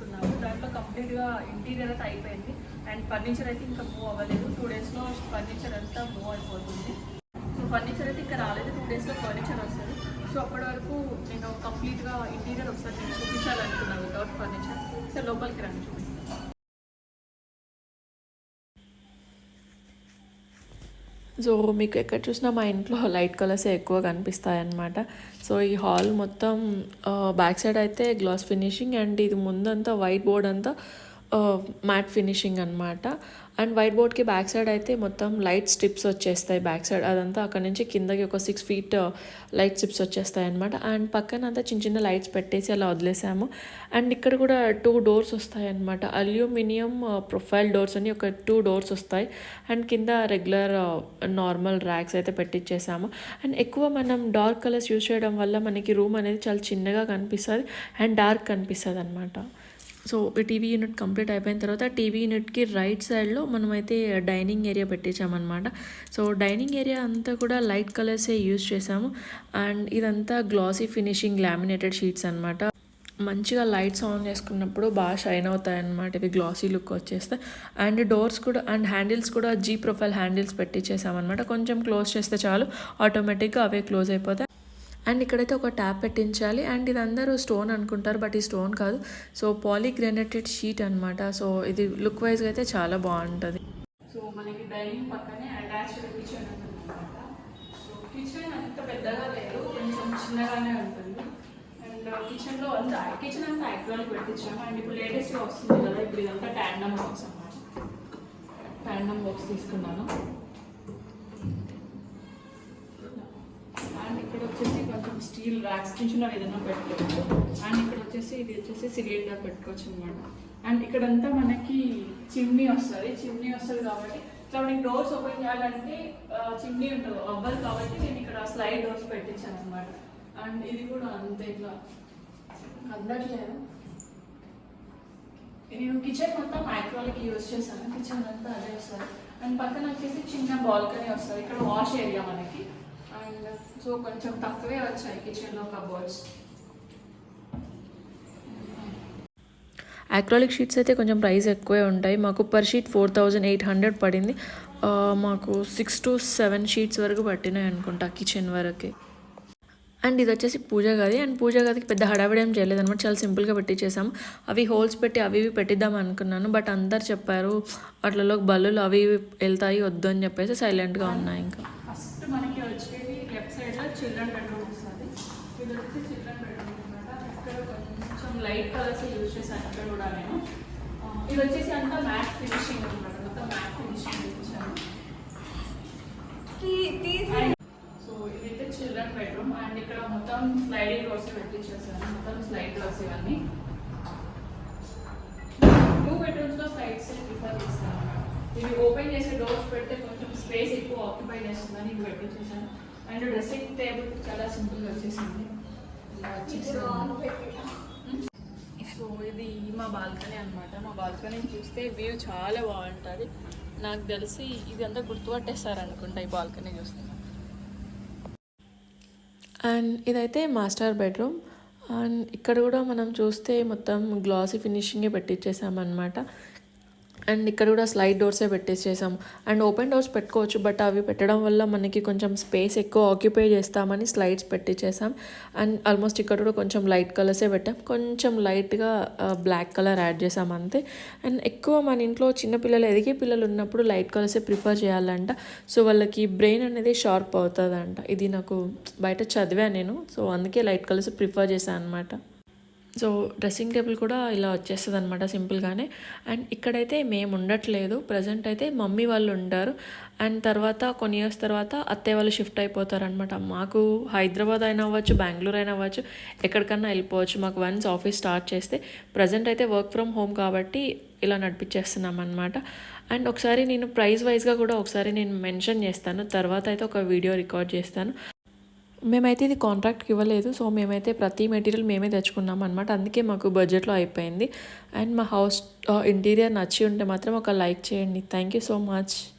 తీసుకున్నాము. దాంట్లో కంప్లీట్గా ఇంటీరియర్ అయితే అయిపోయింది. అండ్ ఫర్నిచర్ అయితే ఇంకా మూవ్ అవ్వలేదు. టూ డేస్లో ఫర్నిచర్ అంతా మూవ్ అయిపోతుంది. సో ఫర్నిచర్ అయితే ఇంకా రాలేదు. టూ డేస్లో ఫర్నిచర్ వస్తుంది. సో అప్పటి వరకు నేను కంప్లీట్గా ఇంటీరియర్ ఒకసారి నేను చూపించాలనుకున్నాను వితౌట్ ఫర్నిచర్ సో లోపలికి రండి చూపిస్తాను. సో మీకు ఎక్కడ చూసినా మా ఇంట్లో లైట్ కలర్స్ ఎక్కువ కనిపిస్తాయన్నమాట. సో ఈ హాల్ మొత్తం బ్యాక్ సైడ్ అయితే గ్లాస్ ఫినిషింగ్ అండ్ ఇది ముందంతా వైట్ బోర్డ్ అంతా మ్యాట్ ఫినిషింగ్ అనమాట అండ్ వైట్ బోర్డ్కి బ్యాక్ సైడ్ అయితే మొత్తం లైట్ స్ట్రిప్స్ వచ్చేస్తాయి బ్యాక్ సైడ్. అదంతా అక్కడ నుంచి కిందకి ఒక six feet uh, light strips వచ్చేస్తాయి అనమాట అండ్ పక్కన అంతా చిన్న చిన్న లైట్స్ పెట్టేసి అలా వదిలేసాము. అండ్ ఇక్కడ కూడా టూ డోర్స్ వస్తాయి అనమాట అల్యూమినియం uh, ప్రొఫైల్ డోర్స్ అని ఒక టూ డోర్స్ వస్తాయి. అండ్ కింద రెగ్యులర్ uh, నార్మల్ ర్యాక్స్ అయితే పెట్టించేసాము అండ్ ఎక్కువ మనం డార్క్ కలర్స్ యూజ్ చేయడం వల్ల మనకి రూమ్ అనేది చాలా చిన్నగా కనిపిస్తుంది అండ్ డార్క్ కనిపిస్తుంది అనమాట సో ఈ టీవీ యూనిట్ కంప్లీట్ అయిపోయిన తర్వాత టీవీ యూనిట్కి రైట్ సైడ్లో మనమైతే డైనింగ్ ఏరియా పెట్టించామన్నమాట సో డైనింగ్ ఏరియా అంతా కూడా లైట్ కలర్సే యూజ్ చేసాము అండ్ ఇదంతా గ్లాసీ ఫినిషింగ్ లామినేటెడ్ షీట్స్ అనమాట మంచిగా లైట్స్ ఆన్ చేసుకున్నప్పుడు బాగా షైన్ అవుతాయి అన్నమాట ఇవి గ్లాసీ లుక్ వచ్చేస్తే. అండ్ డోర్స్ కూడా అండ్ హ్యాండిల్స్ కూడా జీ ప్రొఫైల్ హ్యాండిల్స్ పెట్టించేసామన్నమాట కొంచెం క్లోజ్ చేస్తే చాలు ఆటోమేటిక్గా అవే క్లోజ్ అయిపోతాయి. అండ్ ఇక్కడైతే ఒక ట్యాప్ పెట్టించాలి. అండ్ ఇది అందరూ స్టోన్ అనుకుంటారు బట్ ఈ స్టోన్ కాదు. సో పాలీగ్రానైటెడ్ షీట్ అనమాట సో ఇది లుక్ వైజ్గా అయితే చాలా బాగుంటుంది. సో మనకి డైనింగ్ పక్కనే అటాచ్డ్ కిచెన్ ఉంటుందన్నమాట సో కిచెన్ అంత పెద్దగా లేదు. కొంచెం చిన్నగానే ఉంటుంది. అండ్ కిచెన్లో అంతా కిచెన్ అంతా యాక్చువల్గా పెట్టించాము. అండ్ ఇప్పుడు లేటెస్ట్గా వస్తుంది కదా ఇప్పుడు ఇదంతా ట్యాండమ్ బాక్స్ అన్నమాట. ట్యాండమ్ బాక్స్ తీసుకున్నాను. స్టీల్ ర్యాక్స్ చిన్న చిన్నవి ఏదైనా పెట్టుకోవచ్చు. అండ్ ఇక్కడ వచ్చేసి ఇది వచ్చేసి సిలిండర్ పెట్టుకోవచ్చు అనమాట అండ్ ఇక్కడంతా మనకి చిమ్నీ వస్తుంది. చిమ్నీ వస్తుంది కాబట్టి ఇట్లా మనకి డోర్స్ ఓపెన్ చేయాలంటే చిమ్నీ ఉంటుంది. అవ్వదు కాబట్టి నేను ఇక్కడ స్లైడ్ డోర్స్ పెట్టించాను అనమాట అండ్ ఇది కూడా అంతే ఇట్లా. అందట్లేదు? నేను కిచెన్ మొత్తం మైక్రోలకి యూజ్ చేశాను. కిచెన్ అంతా అదే వస్తుంది. అండ్ పక్కన వచ్చేసి చిన్న బాల్కనీ వస్తుంది. ఇక్కడ వాష్ ఏరియా మనకి. అండ్ సో కొంచెం తక్కువే వచ్చాయి కిచెన్లో కబోర్డ్స్. అక్రాలిక్ షీట్స్ అయితే కొంచెం ప్రైస్ ఎక్కువే ఉంటాయి. మాకు per sheet four thousand eight hundred పడింది. మాకు సిక్స్ టు సెవెన్ షీట్స్ వరకు పట్టినాయి అనుకుంటా కిచెన్ వరకు. అండ్ ఇది వచ్చేసి పూజ గది. అండ్ పూజ గదికి పెద్ద హడావిడి ఏం చేయలేదు అనమాట చాలా సింపుల్గా పెట్టించేసాము అవి హోల్స్ పెట్టి అవి ఇవి పెట్టిద్దాం అనుకున్నాను. బట్ అందరు చెప్పారు అట్లలో బల్లులు అవి ఇవి వెళ్తాయి వద్దు అని చెప్పేసి సైలెంట్గా ఉన్నాయి ఇంకా. మనకి వచ్చేది లెఫ్ట్ సైడ్లో చిల్డ్రన్ బెడ్రూమ్ వస్తుంది. ఇది వచ్చి చిల్డ్రన్ బెడ్రూమ్ అనమాట ఇక్కడ కొంచెం లైట్ కలర్స్ యూజ్ చేశాను ఇక్కడ కూడా నేను. ఇది వచ్చేసి అంతా మ్యాట్ ఫినిషింగ్ అనమాట మొత్తం మ్యాట్ ఫినిషింగ్ ఇచ్చాను. సో ఇదైతే చిల్డ్రన్ బెడ్రూమ్. అండ్ ఇక్కడ మొత్తం స్లైడింగ్ డోర్స్ పెట్టించేసాను మొత్తం స్లైడ్ డోర్స్ ఇవన్నీ. టూ బెడ్రూమ్స్లో స్లైడ్స్ ప్రిఫర్ చేస్తాను. ఇవి ఓపెన్ చేసే డోర్స్ పెడితే కొంచెం స్పేస్ ఎక్కువ ఆక్యుపై చేస్తుందని ఇవి పెట్టించేసాను అండ్ డ్రెస్సింగ్ టేబుల్ చాలా సింపుల్గా వచ్చేసింది. సో ఇది మా బాల్కనీ అన్నమాట. మా బాల్కనీ చూస్తే వ్యూ చాలా బాగుంటుంది. నాకు తెలిసి ఇది అంతా గుర్తుపట్టేస్తారు అనుకుంటా ఈ బాల్కనీ చూస్తే. అండ్ ఇదైతే మాస్టర్ బెడ్రూమ్. అండ్ ఇక్కడ కూడా మనం చూస్తే మొత్తం గ్లాసీ ఫినిషింగే పెట్టించేసామన్నమాట అండ్ ఇక్కడ కూడా స్లైడ్ డోర్సే పెట్టేసేసాం. అండ్ ఓపెన్ డోర్స్ పెట్టుకోవచ్చు బట్ అవి పెట్టడం వల్ల మనకి కొంచెం స్పేస్ ఎక్కువ ఆక్యుపై చేస్తామని స్లైడ్స్ పెట్టించేసాం అండ్ ఆల్మోస్ట్ ఇక్కడ కూడా కొంచెం లైట్ కలర్సే పెట్టాం. కొంచెం లైట్గా బ్లాక్ కలర్ యాడ్ చేసాం అంతే. అండ్ ఎక్కువ మన ఇంట్లో చిన్నపిల్లలు ఎదిగే పిల్లలు ఉన్నప్పుడు లైట్ కలర్సే ప్రిఫర్ చేయాలంట. సో వాళ్ళకి బ్రెయిన్ అనేది షార్ప్ అవుతుందంట. ఇది నాకు బయట చదివాను నేను సో అందుకే లైట్ కలర్స్ ప్రిఫర్ చేశాను అనమాట సో డ్రెస్సింగ్ టేబుల్ కూడా ఇలా వచ్చేస్తుంది అనమాట సింపుల్గానే. అండ్ ఇక్కడైతే మేము ఉండట్లేదు. ప్రజెంట్ అయితే మమ్మీ వాళ్ళు ఉంటారు. అండ్ తర్వాత కొన్ని ఇయర్స్ తర్వాత అత్తయ్య వాళ్ళు షిఫ్ట్ అయిపోతారనమాట మాకు హైదరాబాద్ అయినా అవ్వచ్చు బెంగళూరు అయినా అవ్వచ్చు ఎక్కడికన్నా వెళ్ళిపోవచ్చు. మాకు వన్స్ ఆఫీస్ స్టార్ట్ చేస్తే ప్రజెంట్ అయితే వర్క్ ఫ్రమ్ హోమ్ కాబట్టి ఇలా నడిపించేస్తున్నాం అనమాట అండ్ ఒకసారి నేను ప్రైస్ వైజ్గా కూడా ఒకసారి నేను మెన్షన్ చేస్తాను. తర్వాత అయితే ఒక వీడియో రికార్డ్ చేస్తాను. మేమైతే ఇది కాంట్రాక్ట్కి ఇవ్వలేదు. సో మేమైతే ప్రతి మెటీరియల్ మేమే తెచ్చుకున్నాం అనమాట అందుకే మాకు బడ్జెట్లో అయిపోయింది. అండ్ మా హౌస్ ఇంటీరియర్ నచ్చి ఉంటే మాత్రం ఒక లైక్ చేయండి. Thank you so much